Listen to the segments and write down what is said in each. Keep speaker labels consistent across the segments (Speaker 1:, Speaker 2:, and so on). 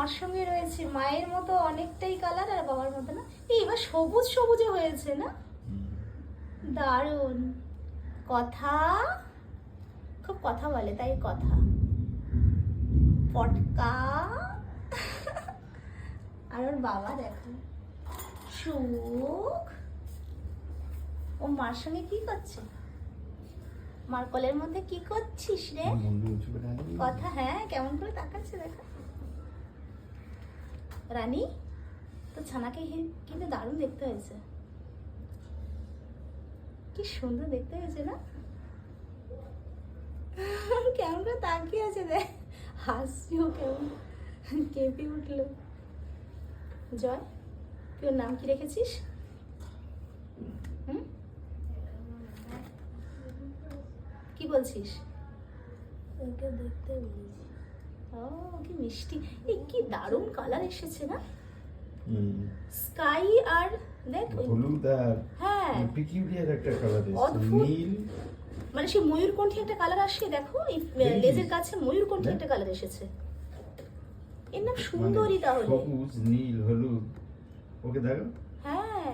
Speaker 1: মার সঙ্গে রয়েছে। মায়ের মতো অনেকটাই কালার আর বাবার মতো না। এই এবার সবুজ সবুজে হয়েছে না? দারুণ। কথা? খুব কথা বলে তাই কথা। পটকা? আর ওর বাবা দেখো। সুখ? ও মার সঙ্গে কি করছে? মার কলের মধ্যে কি করছিস রে? কথা হ্যাঁ কেমন করে তাকাচ্ছে দেখো। রানী, তো ছানাকে কিন্তু দারুণ দেখতে হয়েছে। কি সুন্দর দেখতে হয়েছে না? কেমন তাকিয়ে আছে দেখ। হাসিও কেমন। কেঁপে উঠল। জয় তুই ওর নাম কি রেখেছিস? হুম? কি বলছিস?
Speaker 2: দেখতে বলেছি।
Speaker 1: ও কি মিষ্টি। এই কি দারুণ কালার এসেছে না? স্কাই আর দেখ
Speaker 3: হলুদ আর
Speaker 1: হ্যাঁ।
Speaker 3: পিকিউলিয়ার একটা কালার এসেছে। নীল।
Speaker 1: মানে সেই ময়ূরকণ্ঠী একটা কালার আসে দেখো এই লেজের কাছে ময়ূরকণ্ঠী। একটা কালার এসেছে। এর নাম সুন্দরী
Speaker 3: মানে
Speaker 1: তাহলে।
Speaker 3: সবুজ নীল হলুদ। ওকে দেখো
Speaker 1: হ্যাঁ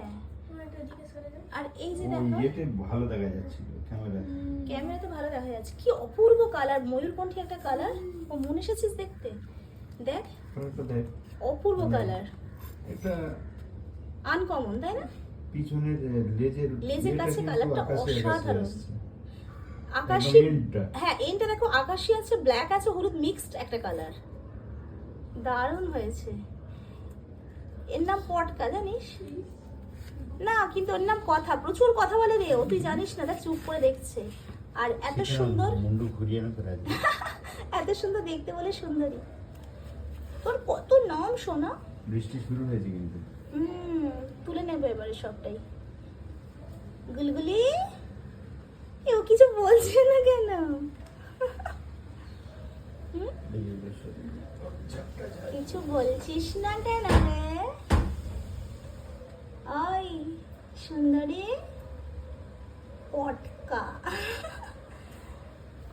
Speaker 2: আমার একটা জিজ্ঞেস করে দেন
Speaker 1: আর এই যে দেখো
Speaker 3: ইয়েতে ভালো দেখা যাচ্ছিল ক্যামেরা
Speaker 1: ক্যামেরাতে ভালো দেখা যাচ্ছে। কি অপূর্ব কালার ময়ূরকণ্ঠী একটা কালার ও মনে এসেছিস দেখতে। দেখ। অপূর্ব কালার
Speaker 3: এটা
Speaker 1: আনকমন তাই না?
Speaker 3: পিছনের লেজের
Speaker 1: লেজের কাছে কালারটা অসাধারণ। আকাশি হ্যাঁ এনটা দেখো আকাশি আছে ব্ল্যাক আছে হলুদ মিক্সড একটা কালার দারুণ হয়েছে। এর নাম পটকা জানিস? না কিন্তু ওর নাম কথা প্রচুর কথা বলে রে ও তুই জানিস না দেখ চুপ করে দেখছে। আর এত সুন্দর
Speaker 3: মুন্ডু ঘুরিয়ে না করে
Speaker 1: এত সুন্দর দেখতে বলে সুন্দরী। তোর কত নাম শোনা
Speaker 3: বৃষ্টি শুরু হয়েছে কিন্তু।
Speaker 1: হুম তুলে নেব এবারে সবটাই। গুলগুলি ও কিছু বলছে না কেন। কিছু বলছিস না কেন রে? সুন্দরী পটকা।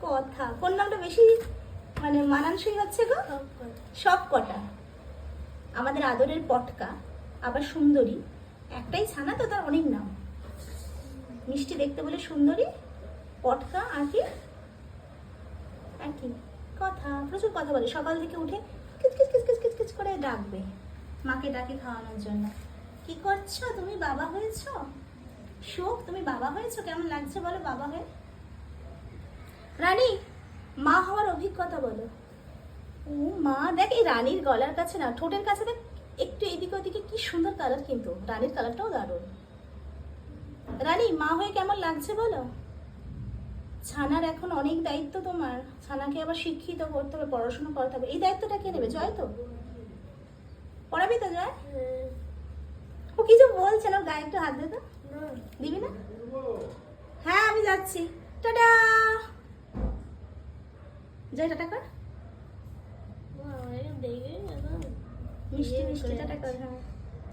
Speaker 1: কথা। কোন নামটা বেশি মানে মানানসই হচ্ছে গো?
Speaker 2: সব
Speaker 1: কটা। আমাদের আদরের পটকা, আবার সুন্দরী। একটাই ছানা, তো তার অনেক নাম। মিষ্টি দেখতে বলে সুন্দরী, পটকা, আর কি? আর কি? কথা। প্রচুর কথা বলে। সকাল থেকে উঠে কিচকিচ কিচকিচ কিচকিচ করে ডাকবে। মাকে ডাকে খাওয়ানোর জন্য। কি করছ? তুমি বাবা হয়েছো? শোক তুমি বাবা হয়েছো? কেমন লাগছে বলো বাবা হয়ে? রানী মা হওয়ার অভিজ্ঞতা বলো। ও মা দেখ এই রানীর গলার কাছে না ঠোঁটের কাছে দেখ একটু এদিকে ওদিকে কি সুন্দর কালার কিন্তু রানীর কালারটাও দারুণ। রানী মা হয়ে কেমন লাগছে বলো? ছানার এখন অনেক দায়িত্ব তোমার ছানাকে আবার শিক্ষিত করতে হবে পড়াশোনা করতে হবে এই দায়িত্বটা কে নেবে? জয় তো? পড়াবি তো জয়?
Speaker 2: হ্যাঁ,
Speaker 1: ও কিছু বলছে? না গায়ে একটু হাত দে তো। দিবি না? হ্যাঁ আমি যাচ্ছি। টাটা! জয় টাটা কর। মিষ্টি
Speaker 2: ইয়ে
Speaker 1: মিষ্টি টাটা কর হ্যাঁ।